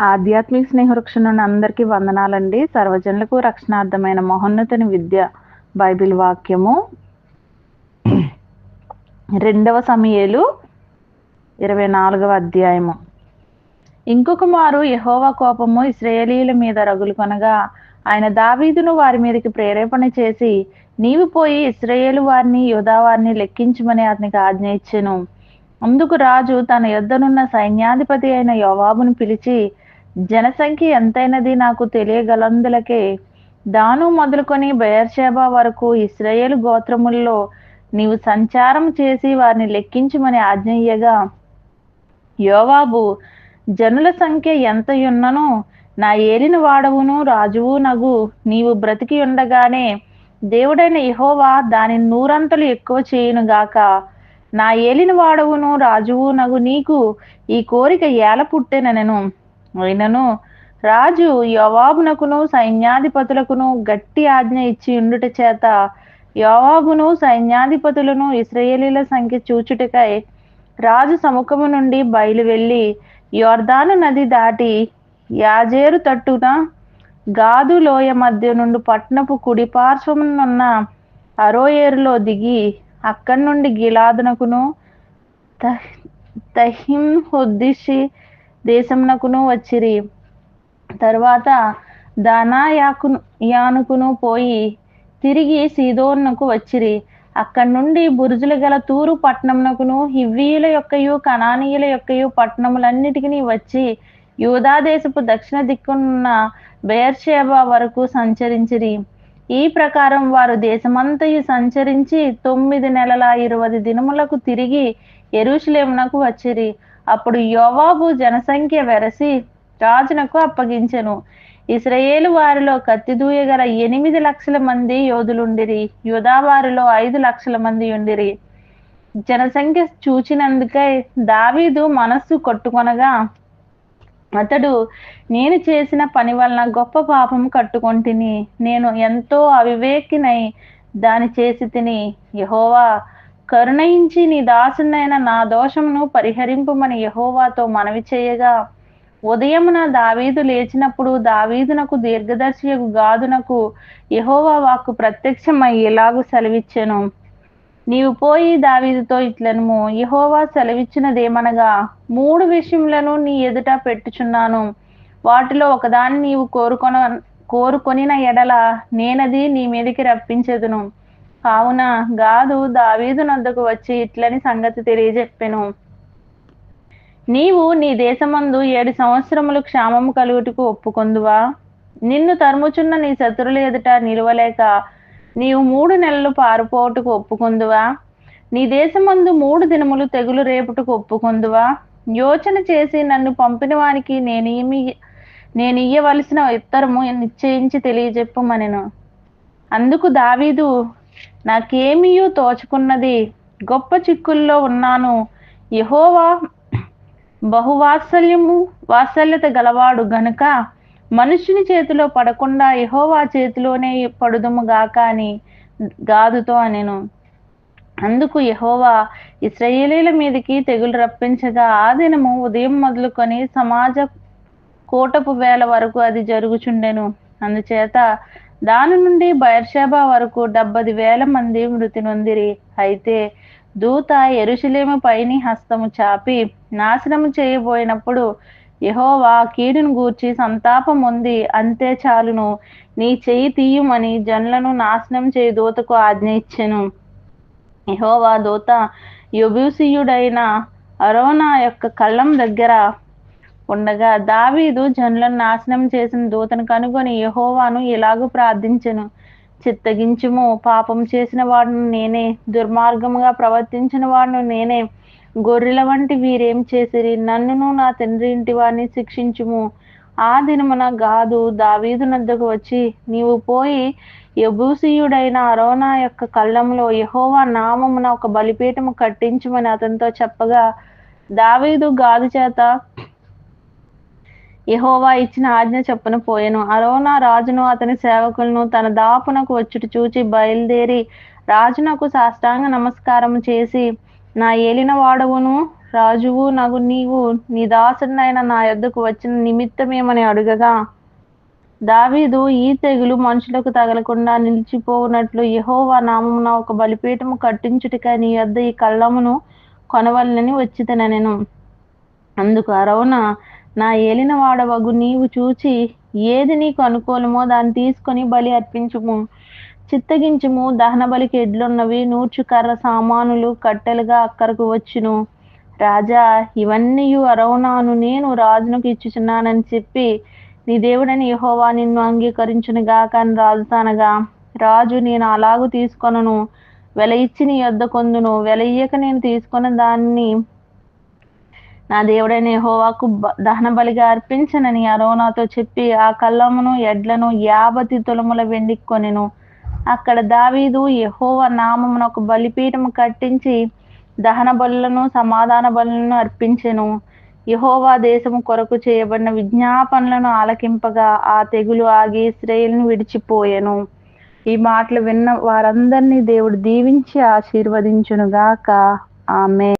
ఆధ్యాత్మిక స్నేహవృక్షం నుండి అందరికీ వందనాలండి. సర్వజనులకు రక్షణార్థమైన మహోన్నతని విద్య బైబిల్ వాక్యము. రెండవ సమయలు ఇరవై నాలుగవ అధ్యాయము. ఇంకొక మారు యహోవా కోపము ఇస్రాయేలీల మీద రగులు కొనగా ఆయన దావీదును వారి మీదకి ప్రేరేపణ చేసి నీవు పోయి ఇస్రాయేలు వారిని యోధావారిని లెక్కించమని అతనికి ఆజ్ఞ ఇచ్చెను. అందుకు రాజు తన యొద్దనున్న సైన్యాధిపతి అయిన యోవాబును పిలిచి జనసంఖ్య ఎంతైనది నాకు తెలియగలందులకే దాను మొదలుకొని బయర్షేబా వరకు ఇస్రాయేల్ గోత్రముల్లో నీవు సంచారం చేసి వారిని లెక్కించమని ఆజ్ఞయ్యగా యోవాబు జనుల సంఖ్య ఎంత ఉన్ననో నా ఏలిన వాడవును రాజువు నగు నీవు బ్రతికి ఉండగానే దేవుడైన యహోవా దాని నూరంతలు ఎక్కువ చేయునుగాక. నా ఏలిన వాడవును రాజువు నగు నీకు ఈ కోరిక ఏల పుట్టెనెను అయినను. రాజు యోవాబునకును సైన్యాధిపతులకును గట్టి ఆజ్ఞ ఇచ్చి ఉండుట చేత యోవాబును సైన్యాధిపతులను ఇస్రయేలీల సంఖ్య చూచుటకై రాజు సముఖము నుండి బయలు వెళ్ళి యోర్దాను నది దాటి యాజేరు తట్టున గాదు లోయ మధ్య నుండి పట్నపు కుడి పార్శ్వమునున్న అరోయేరులో దిగి అక్కడి నుండి గిలాదునకును తహిం హుద్దిషి దేశమునకును వచ్చిరి. తర్వాత దానాయాకును యానుకును పోయి తిరిగి సీదోన్నుకు వచ్చిరి. అక్కడి నుండి బురుజులు గల తూరు పట్టణమునకును హివ్వీయుల యొక్కయు కణానీయుల యొక్కయు పట్టణములన్నిటికీ వచ్చి యూదాదేశపు దక్షిణ దిక్కున్న బేర్షేబా వరకు సంచరించిరి. ఈ ప్రకారం వారు దేశమంతయు సంచరించి తొమ్మిది నెలల ఇరవై దినములకు తిరిగి ఎరుషులేమునకు వచ్చిరి. అప్పుడు యోవాబు జనసంఖ్య వెరసి రాజునకు అప్పగించెను. ఇస్రయేలు వారిలో కత్తి దూయగల ఎనిమిది లక్షల మంది యోధులుండిరి. యుధా వారిలో ఐదు లక్షల మంది ఉండిరి. జనసంఖ్య చూచినందుకై దావీదు మనస్సు కొట్టుకొనగా అతడు నేను చేసిన పని వలన గొప్ప పాపం కట్టుకొంటిని నేను ఎంతో అవివేకినై దాని చేసి తిని యహోవా కరుణయించి నీ దాసునైన నా దోషమును పరిహరింపమని యహోవాతో మనవి చేయగా ఉదయమున దావీదు లేచినప్పుడు దావీదునకు దీర్ఘదర్శియకు గాదునకు యహోవా వాక్కు ప్రత్యక్షమై ఎలాగూ సెలవిచ్చెను? నీవు పోయి దావీదుతో ఇట్లనుము యహోవా సెలవిచ్చినదేమనగా మూడు విషయములను నీ ఎదుట పెట్టుచున్నాను. వాటిలో ఒకదాన్ని నీవు కోరుకొన కోరుకొనిన ఎడల నేనది నీ మీదకి రప్పించదును. కావున గాదు దావీదు నద్దకు వచ్చి ఇట్లని సంగతి తెలియజెప్పెను. నీవు నీ దేశమందు ఏడు సంవత్సరములు క్షామము కలుగుటకు ఒప్పుకొందువా? నిన్ను తరుముచున్న నీ శత్రుల ఎదుట నిలవలేక నీవు మూడు నెలలు పారిపోవుటకు ఒప్పుకొందువా? నీ దేశమందు మూడు దినములు తెగులు రేపుటకు ఒప్పుకొందువా? యోచన చేసి నన్ను పంపిన వానికి నేనేమి నేను ఇయ్యవలసిన ఉత్తరము నిశ్చయించి తెలియజెప్పమనెను. అందుకు దావీదు నాకేమీయూ తోచుకున్నది గొప్ప చిక్కుల్లో ఉన్నాను. యహోవా బహువాత్సల్యము వాత్సల్యత గలవాడు గనుక మనుషుని చేతిలో పడకుండా యహోవా చేతిలోనే పడుదుము గాక అని గాదుతో అనెను. అందుకు యహోవా ఇస్రయేలీల మీదకి తెగులు రప్పించగా ఆ దినము ఉదయం మొదలుకొని సమాజ కూటపు వేల వరకు అది జరుగుచుండెను. అందుచేత దాని నుండి బయర్షాబా వరకు డెబ్బది వేల మంది మృతి నొందిరి. అయితే దూత ఎరుషులేము పైని హస్తము చాపి నాశనము చేయబోయినప్పుడు యహోవా కీడును గూర్చి సంతాపం ఉంది. అంతే చాలును. నీ చెయ్యి తీయమని జనులను నాశనం చేయి దూతకు ఆజ్ఞ ఇచ్చెను. యహోవా దూత యొబూసియుడైన అరోనా యొక్క కళ్ళం దగ్గర ఉండగా దావీదు జనులను నాశనం చేసిన దూతను కనుగొని యహోవాను ఇలాగూ ప్రార్థించను. చిత్తగించుము పాపం చేసిన వాడును నేనే దుర్మార్గముగా ప్రవర్తించిన వాడును నేనే. గొర్రెల వంటి వీరేం చేసిరి? నన్నును నా తండ్రి ఇంటి వారిని శిక్షించుము. ఆ దినమున గాదు దావీదు నద్దకు వచ్చి నీవు పోయి యబూసీయుడైన అరోనా యొక్క కళ్ళంలో యహోవా నామమున ఒక బలిపీఠము కట్టించమని అతనితో చెప్పగా దావీదు గాదు చేత యహోవా ఇచ్చిన ఆజ్ఞ చెప్పున పోయెను. అరోనా రాజును అతని సేవకులను తన దాపునకు వచ్చుట చూచి బయలుదేరి రాజునకు సాష్టాంగ నమస్కారం చేసి నా ఏలిన వాడవును రాజువు నాకు నీవు నీ దాసుడినైన నా యొద్దకు వచ్చిన నిమిత్తమేమని అడుగగా? దావీదు ఈ తెగులు మనుషులకు తగలకుండా నిలిచిపోవునట్లు యహోవా నామమున ఒక బలిపీఠము కట్టించుటకై నీ యొద్ద ఈ కళ్ళమును కొనవలనని వచ్చితనెను అందుకు అరవున నా ఏలిన వాడవగు నీవు చూచి ఏది నీకు అనుకూలమో దాన్ని తీసుకొని బలి అర్పించుము. చిత్తగించుము. దహన బలికి ఎడ్లున్నవి నూర్చు కర్ర సామానులు కట్టెలుగా అక్కరకు వచ్చును. రాజా ఇవన్నీ అరవునాను నేను రాజునకు ఇచ్చుచున్నానని చెప్పి నీ దేవుడని యహోవా నిన్ను అంగీకరించునుగా కానీ రాజుతానగా. రాజు నేను అలాగూ తీసుకొనను. వెల ఇచ్చి నీ యొద్ద కొందును. వెల ఇయ్యక నేను తీసుకున్న దాన్ని నా దేవుడైన హోవాకు దహన బలిగా అర్పించనని అరోనాతో చెప్పి ఆ కళ్ళమును ఎడ్లను యాభతి తులముల వెండికి కొనెను. అక్కడ దావీదు యహోవ నామమున ఒక బలిపీఠం కట్టించి దహన బలులను సమాధాన బలులను అర్పించెను. యహోవా దేశము కొరకు చేయబడిన విజ్ఞాపనలను ఆలకింపగా ఆ తెగులు ఆగి ఇశ్రాయేలును విడిచిపోయెను. ఈ మాటలు విన్న వారందరినీ దేవుడు దీవించి ఆశీర్వదించునుగాక. ఆమె